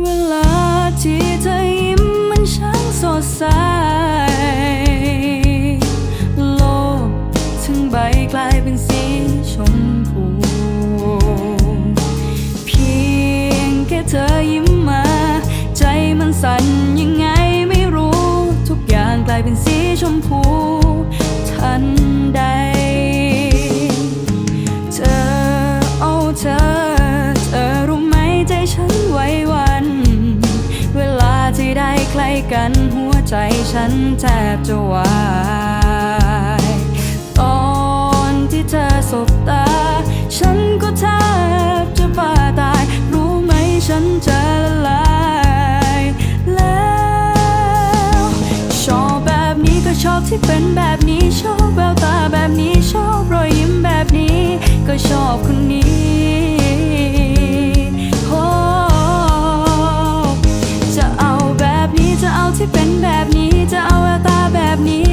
เวลาที่เธอยิ้มมันช่างสดใส กันหัวใจฉันแทบจะวายตอนที่เธอสบตา ฉันก็แทบจะบ้าตาย รู้ไหมฉันจะละลายแล้วชอบแบบนี้ก็ชอบที่เป็นแบบ ที่เป็นแบบนี้จะเอาแววตาแบบนี้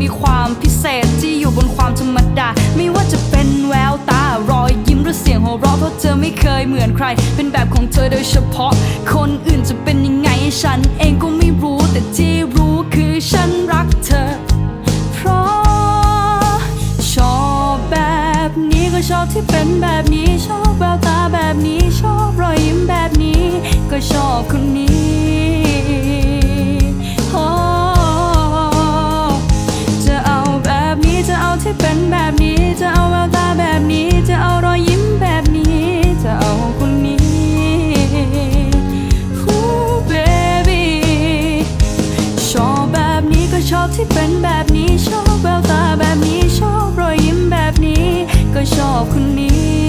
มีความพิเศษที่อยู่บนความธรรมดา ไม่ว่าจะเป็นแววตารอยยิ้มหรือเสียงหัวเราะเพราะเธอไม่เคยเหมือนใคร เป็นแบบของเธอโดยเฉพาะ คนอื่นจะเป็นยังไงฉันเองก็ไม่รู้แต่ที่รู้คือฉันรักเธอ เพราะชอบแบบนี้ก็ชอบที่เป็นแบบนี้ชอบแววตาแบบนี้ชอบรอยยิ้มแบบนี้ ก็ชอบคนนี้ แบบนี้ชอบแววตาแบบนี้ชอบรอยยิ้มแบบนี้ ก็ชอบคนนี้